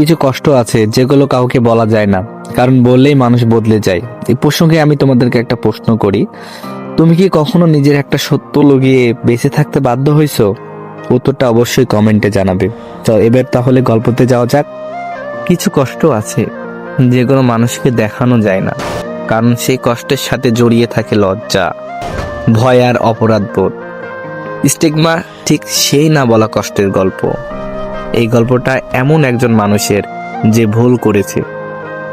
কিছু কষ্ট আছে যেগুলো কাউকে বলা যায় না, কারণ বললেই মানুষ বদলে যায়। এই প্রসঙ্গে আমি তোমাদেরকে একটা প্রশ্ন করি, তুমি কি কখনো নিজের একটা সত্য লুকিয়ে বেঁচে থাকতে বাধ্য হয়েছো? উত্তরটা অবশ্যই কমেন্টে জানাবে। তো এবার তাহলে গল্পতে যাওয়া যাক। কিছু কষ্ট আছে যেগুলো মানুষকে দেখানো যায় না, কারণ সেই কষ্টের সাথে জড়িয়ে থাকে লজ্জা, ভয় আর অপরাধ বোধ স্টিগমা ঠিক সেই না বলা কষ্টের গল্প। এই গল্পটা এমন একজন মানুষের যে ভুল করেছে।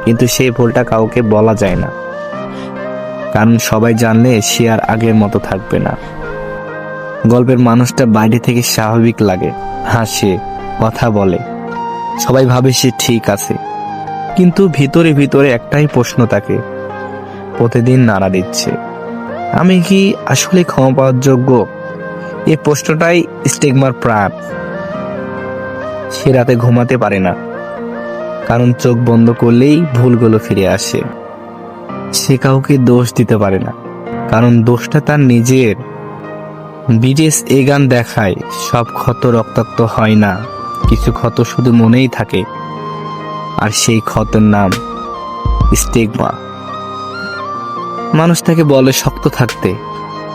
কিন্তু সেই ভুলটা কাউকে বলা যায় না। কারণ সবাই জানলে সে আর আগের মতো থাকবে না। গল্পের মানুষটা বাইরে থেকে স্বাভাবিক লাগে, হাসে, কথা বলে। সবাই ভাবে সে ঠিক আছে। কিন্তু ভিতরে ভিতরে একটাই প্রশ্ন থাকে, প্রতিদিন নাড়া দিচ্ছে। আমি কি আসলে ক্ষমা পাওয়ার যোগ্য? এই প্রশ্নটাই স্টিগমার প্রাণ। সে রাতে ঘুমাতে পারে না। কারণ চোখ বন্ধ করলেই ভুলগুলো ফিরে আসে। সে কাউকে দোষ দিতে পারে না। কারণ দোষটা তার নিজের। বিজেস এ গান দেখায়, সব ক্ষত রক্তাক্ত হয় না। কিছু ক্ষত শুধু মনেই থাকে। আর সেই ক্ষতের নাম স্টিগমা। মানুষ তাকে বলে শক্ত থাকতে,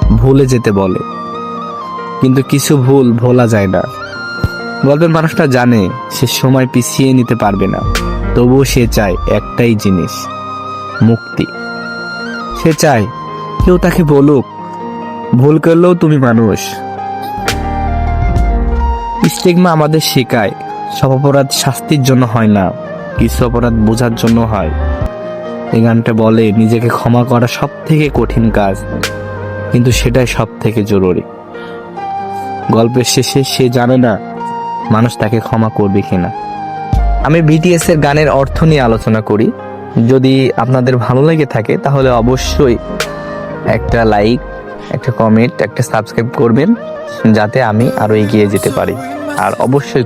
ভুলে যেতে বলে। কিন্তু কিছু ভুল ভোলা যায় না। গল্পের মানুষটা জানে সে সময় পিছিয়ে নিতে পারবে না। তবুও সে চায় একটাই জিনিস, মুক্তি। সে চায় কেউ তাকে বলুক, ভুল করলেও তুমি মানুষ। স্টিগমা আমাদের শেখায়, সব অপরাধ শাস্তির জন্য হয় না, কিছু অপরাধ বোঝার জন্য হয়। এই গানটা বলে নিজেকে ক্ষমা করা সব থেকে কঠিন কাজ, কিন্তু সেটাই সব থেকে জরুরি। গল্পের শেষে সে জানে না মানুষ তাকে ক্ষমা করবে কিনা। আমি বিটিএস এর গানের অর্থ নিয়ে আলোচনা করি। যদি আপনাদের ভালো লেগে থাকে, তাহলে অবশ্যই একটা লাইক একটা কমেন্ট একটা সাবস্ক্রাইব করবেন, যাতে আমি আরও এগিয়ে যেতে পারি। আর অবশ্যই